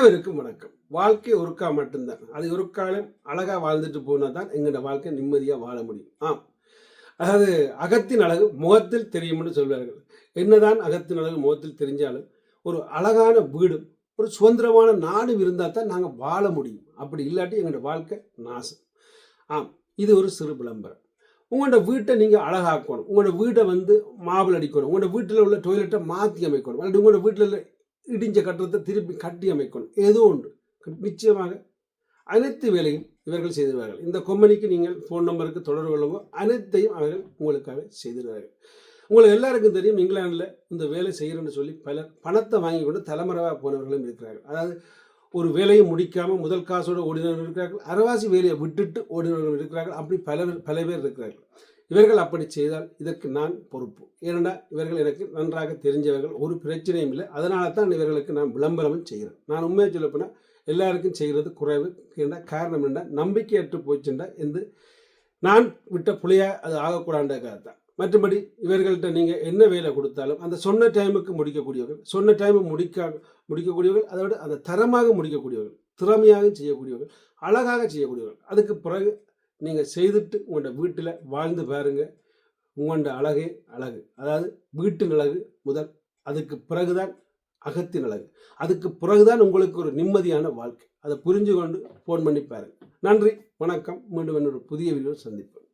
அனைவருக்கும் வணக்கம். வாழ்க்கை ஒருக்கா மட்டும்தான். அது ஒருக்காலம் அழகா வாழ்ந்துட்டு போனா தான் எங்களோட வாழ்க்கை நிம்மதியா வாழ முடியும். ஆம். அதாவது அகத்தின் அழகு முகத்தில் தெரியும்னு சொல்வார்கள். என்னதான் அகத்தின் அழகு முகத்தில் தெரிஞ்சாலும் ஒரு அழகான வீடும் ஒரு சுதந்திரமான நாடும் இருந்தால் தான் நாங்கள் வாழ முடியும். அப்படி இல்லாட்டி எங்களோட வாழ்க்கை நாசம். ஆம். இது ஒரு சிறு விளம்பரம். உங்களோட வீட்டை நீங்கள் அழகாக்கணும். உங்களோட வீட்டை வந்து மாபிள் அடிக்கணும். உங்களோட வீட்டில் உள்ள டொய்லெட்டை மாற்றி அமைக்கணும். அல்லது உங்களோட வீட்டில் உள்ள இடிஞ்ச கட்டடத்தை திருப்பி கட்டி அமைக்கணும். ஏதோ ஒன்று. நிச்சயமாக அனைத்து வேலையும் இவர்கள் செய்திருவார்கள். இந்த கொம்பனிக்கு நீங்கள் ஃபோன் நம்பருக்கு தொடர்பு கொள்ளுங்க. அனைத்தையும் அவர்கள் உங்களுக்காக செய்திருவார்கள். உங்களுக்கு எல்லாருக்கும் தெரியும் இங்கிலாந்தில் இந்த வேலை செய்கிறேன்னு சொல்லி பலர் பணத்தை வாங்கி கொண்டு தலைமறைவாக போனவர்களும் இருக்கிறார்கள். அதாவது ஒரு வேலையை முடிக்காமல் முதல் காசோடு ஓடினவர்கள் இருக்கிறார்கள். அரவாசி வேலையை விட்டுட்டு ஓடினவர்கள் இருக்கிறார்கள். அப்படி பல பல பேர் இருக்கிறார்கள். இவர்கள் அப்படி செய்தால் இதற்கு நான் பொறுப்பு. ஏனென்றால் இவர்கள் எனக்கு நன்றாக தெரிஞ்சவர்கள் ஒரு பிரச்சனையும் இல்லை. அதனால தான் இவர்களுக்கு நான் விளம்பரமும் செய்கிறேன். நான் உண்மையை சொல்லப்போனால் எல்லாருக்கும் செய்கிறது குறைவு. என்ற காரணம் என்ன நம்பிக்கையற்று போச்சுண்டா என்று நான் விட்ட புளியா அது ஆகக்கூடாதுக்காக தான் மற்றபடி இவர்கள்ட்ட நீங்கள் என்ன வேலை கொடுத்தாலும் அந்த சொன்ன டைமுக்கு முடிக்கக்கூடியவர்கள் சொன்ன டைமு முடிக்க முடிக்கக்கூடியவர்கள் அதை விட அந்த தரமாக முடிக்கக்கூடியவர்கள் திறமையாக செய்யக்கூடியவர்கள் அழகாக செய்யக்கூடியவர்கள். அதுக்கு பிறகு நீங்கள் செய்துட்டு உங்களோட வீட்டில் வாழ்ந்து பாருங்கள் உங்களோட அழகே அழகு. அதாவது வீட்டின் அழகு முதல் அதுக்கு பிறகுதான் அகத்தின் அழகு அதுக்கு பிறகுதான் உங்களுக்கு ஒரு நிம்மதியான வாழ்க்கை. அதை புரிஞ்சு கொண்டு ஃபோன் பண்ணி பாருங்கள் நன்றி வணக்கம். மீண்டும் என்னோட புதிய வீடியோ சந்திப்பேன்